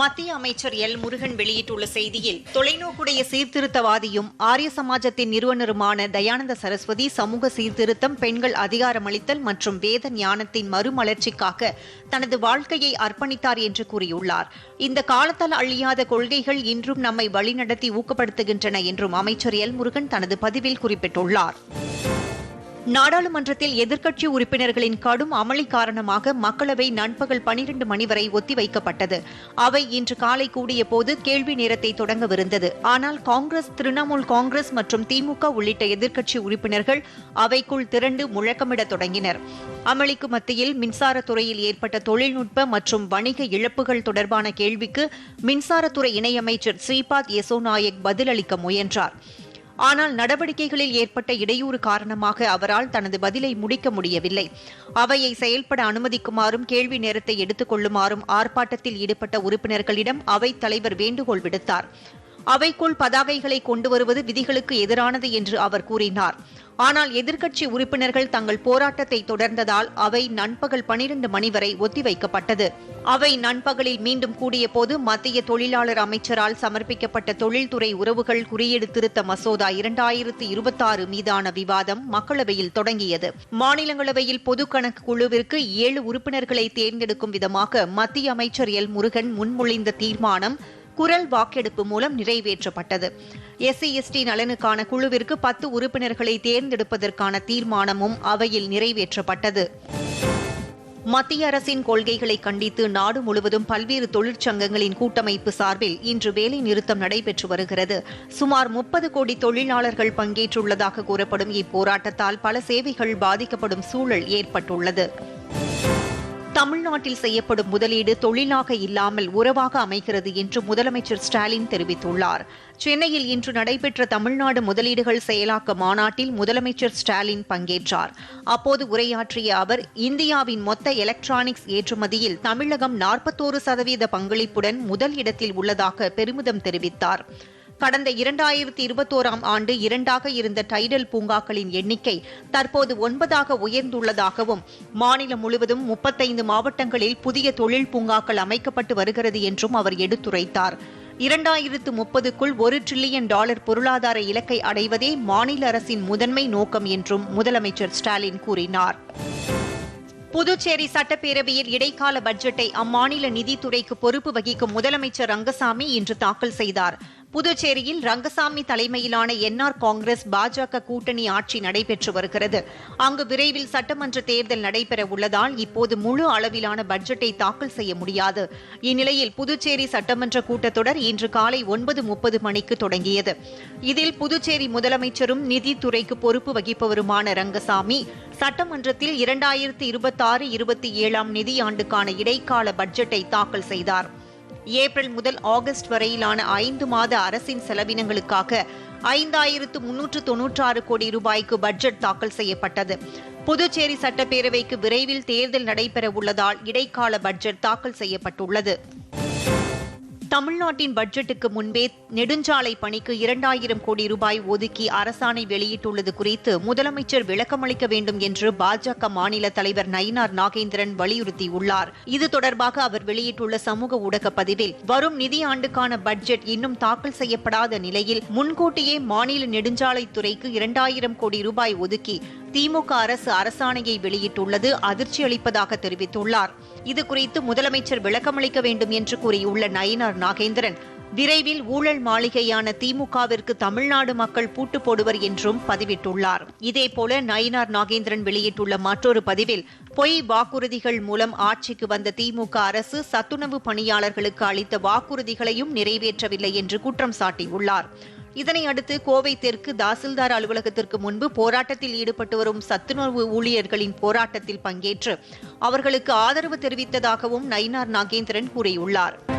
மத்திய அமைச்சர் எல். முருகன் வெளியிட்டுள்ள செய்தியில் தொலைநோக்குடைய சீர்திருத்தவாதியும் ஆரிய சமாஜத்தின் நிறுவனருமான தயானந்த சரஸ்வதி சமூக சீர்திருத்தம் பெண்கள் அதிகாரமளித்தல் மற்றும் வேத ஞானத்தின் மறுமலர்ச்சிக்காக தனது வாழ்க்கையை அர்ப்பணித்தார் என்று கூறியுள்ளார். இந்த காலத்தால் அழியாத கொள்கைகள் இன்றும் நம்மை வழிநடத்தி ஊக்கப்படுத்துகின்றன என்றும் அமைச்சர் எல். முருகன் தனது பதிவில் குறிப்பிட்டுள்ளார். நாடாளுமன்றத்தில் எதிர்க்கட்சி உறுப்பினர்களின் கடும் அமளி காரணமாக மக்களவை நண்பகல் பனிரண்டு மணி வரை ஒத்திவைக்கப்பட்டது. அவை இன்று காலை கூடிய போது கேள்வி நேரத்தை தொடங்கவிருந்தது. ஆனால் காங்கிரஸ் திரிணாமுல் காங்கிரஸ் மற்றும் திமுக உள்ளிட்ட எதிர்க்கட்சி உறுப்பினர்கள் அவைக்குள் திரண்டு முழக்கமிடத் தொடங்கினர். அமளிக்கு மத்தியில் மின்சாரத்துறையில் ஏற்பட்ட தொழில்நுட்ப மற்றும் வணிக இழப்புகள் தொடர்பான கேள்விக்கு மின்சாரத்துறை இணையமைச்சர் ஸ்ரீபாத் யசோநாயக் பதிலளிக்க முயன்றார். ஆனால் நடவடிக்கைகளில் ஏற்பட்ட இடையூறு காரணமாக அவரால் தனது பதிலை முடிக்க முடியவில்லை. அவையை செயல்பட அனுமதிக்குமாறும் கேள்வி நேரத்தை எடுத்துக் கொள்ளுமாறும் ஆர்ப்பாட்டத்தில் ஈடுபட்ட உறுப்பினர்களிடம் அவைத் தலைவர் வேண்டுகோள் விடுத்தார். அவைக்குள் பதாகைகளை கொண்டு வருவது விதிகளுக்கு எதிரானது என்று அவர் கூறினார். ஆனால் எதிர்க்கட்சி உறுப்பினர்கள் தங்கள் போராட்டத்தை தொடர்ந்ததால் அவை நண்பகல் பனிரண்டு மணி வரை ஒத்திவைக்கப்பட்டது. அவை நண்பகலில் மீண்டும் கூடிய போது மத்திய தொழிலாளர் அமைச்சரால் சமர்ப்பிக்கப்பட்ட தொழில்துறை உறவுகள் குறியீடு திருத்த மசோதா இரண்டாயிரத்து இருபத்தாறு மீதான விவாதம் மக்களவையில் தொடங்கியது. மாநிலங்களவையில் பொது கணக்கு குழுவிற்கு ஏழு உறுப்பினர்களை தேர்ந்தெடுக்கும் விதமாக மத்திய அமைச்சர் எல் முருகன் முன்மொழிந்த தீர்மானம் குரல் வாக்கெடுப்பு மூலம் நிறைவேற்றப்பட்டது. எஸ்சி எஸ்டி நலனுக்கான குழுவிற்கு பத்து உறுப்பினர்களை தேர்ந்தெடுப்பதற்கான தீர்மானமும் அவையில் நிறைவேற்றப்பட்டது. மத்திய அரசின் கொள்கைகளை கண்டித்து நாடு முழுவதும் பல்வேறு தொழிற்சங்கங்களின் கூட்டமைப்பு சார்பில் இன்று வேலை நிறுத்தம் நடைபெற்று வருகிறது. சுமார் முப்பது கோடி தொழிலாளர்கள் பங்கேற்றுள்ளதாக கூறப்படும் இப்போராட்டத்தால் பல சேவைகள் பாதிக்கப்படும் சூழல் ஏற்பட்டுள்ளது. தமிழ்நாட்டில் செய்யப்படும் முதலீடு தொழிலாக இல்லாமல் உறவாக அமைகிறது என்று முதலமைச்சர் ஸ்டாலின் தெரிவித்துள்ளார். சென்னையில் இன்று நடைபெற்ற தமிழ்நாடு முதலீடுகள் செயலாக்க மாநாட்டில் முதலமைச்சர் ஸ்டாலின் பங்கேற்றார். அப்போது உரையாற்றிய அவர் இந்தியாவின் மொத்த எலக்ட்ரானிக்ஸ் ஏற்றுமதியில் தமிழகம் நாற்பத்தோரு சதவீத பங்களிப்புடன் முதல் இடத்தில் உள்ளதாக பெருமிதம் தெரிவித்தார். கடந்த இரண்டாயிரத்தி இருபத்தோராம் ஆண்டு இரண்டாக இருந்த டைடல் பூங்காக்களின் எண்ணிக்கை தற்போது ஒன்பதாக உயர்ந்துள்ளதாகவும் மாநிலம் முழுவதும் முப்பத்தைந்து மாவட்டங்களில் புதிய தொழில் பூங்காக்கள் அமைக்கப்பட்டு வருகிறது என்றும் அவர் எடுத்துரைத்தார். இரண்டாயிரத்து முப்பதுக்குள் ஒரு டிரில்லியன் டாலர் பொருளாதார இலக்கை அடைவதே மாநில அரசின் முதன்மை நோக்கம் என்றும் முதலமைச்சர் ஸ்டாலின் கூறினார். புதுச்சேரி சட்டப்பேரவையில் இடைக்கால பட்ஜெட்டை அம்மாநில நிதித்துறைக்கு பொறுப்பு வகிக்கும் முதலமைச்சர் ரங்கசாமி இன்று தாக்கல் செய்தார். புதுச்சேரியில் ரங்கசாமி தலைமையிலான என்ஆர் காங்கிரஸ் பாஜக கூட்டணி ஆட்சி நடைபெற்று வருகிறது. அங்கு விரைவில் சட்டமன்ற தேர்தல் நடைபெற உள்ளதால் இப்போது முழு அளவிலான பட்ஜெட்டை தாக்கல் செய்ய முடியாது. இந்நிலையில் புதுச்சேரி சட்டமன்ற கூட்டத்தொடர் இன்று காலை ஒன்பது முப்பது மணிக்கு தொடங்கியது. இதில் புதுச்சேரி முதலமைச்சரும் நிதித்துறைக்கு பொறுப்பு வகிப்பவருமான ரங்கசாமி சட்டமன்றத்தில் இரண்டாயிரத்தி இருபத்தாறு இருபத்தி ஏழாம் நிதியாண்டுக்கான இடைக்கால பட்ஜெட்டை தாக்கல் செய்தார். ஏப்ரல் முதல் ஆகஸ்ட் வரையிலான ஐந்து மாத அரசின் செலவினங்களுக்காக ஐந்தாயிரத்து முன்னூற்று தொன்னூற்றாறு கோடி ரூபாய்க்கு பட்ஜெட் தாக்கல் செய்யப்பட்டது. புதுச்சேரி சட்டப்பேரவைக்கு விரைவில் தேர்தல் நடைபெற உள்ளதால் இடைக்கால பட்ஜெட் தாக்கல் செய்யப்பட்டுள்ளது. தமிழ்நாட்டின் பட்ஜெட்டுக்கு முன்பே நெடுஞ்சாலை பணிக்கு இரண்டாயிரம் கோடி ரூபாய் ஒதுக்கி அரசாணை வெளியிட்டுள்ளது குறித்து முதலமைச்சர் விளக்கமளிக்க வேண்டும் என்று பாஜக மாநில தலைவர் நயினார் நாகேந்திரன் வலியுறுத்தியுள்ளார். இது தொடர்பாக அவர் வெளியிட்டுள்ள சமூக ஊடக பதிவில் வரும் நிதியாண்டுக்கான பட்ஜெட் இன்னும் தாக்கல் செய்யப்படாத நிலையில் முன்கூட்டியே மாநில நெடுஞ்சாலைத்துறைக்கு இரண்டாயிரம் கோடி ரூபாய் ஒதுக்கி திமுக அரசு அரசாணையை வெளியிட்டுள்ளது அதிர்ச்சி அளிப்பதாக தெரிவித்துள்ளார். இதுகுறித்து முதலமைச்சர் விளக்கமளிக்க வேண்டும் என்று கூறியுள்ள நயினார் நாகேந்திரன் விரைவில் ஊழல் மாளிகையான திமுகவிற்கு தமிழ்நாடு மக்கள் பூட்டு போடுவர் என்றும் பதிவிட்டுள்ளார். இதேபோல நயினார் நாகேந்திரன் வெளியிட்டுள்ள மற்றொரு பதிவில் பொய் வாக்குறுதிகள் மூலம் ஆட்சிக்கு வந்த திமுக அரசு சத்துணவு பணியாளர்களுக்கு அளித்த வாக்குறுதிகளையும் நிறைவேற்றவில்லை என்று குற்றம் சாட்டியுள்ளார். இதனை அடுத்து கோவை தெற்கு தாசில்தார் அலுவலகத்திற்கு முன்பு போராட்டத்தில் ஈடுபட்டு வரும் சத்துணர்வு ஊழியர்களின் போராட்டத்தில் பங்கேற்று அவர்களுக்கு ஆதரவு தெரிவித்ததாகவும் நயினார் நாகேந்திரன் கூறியுள்ளார்.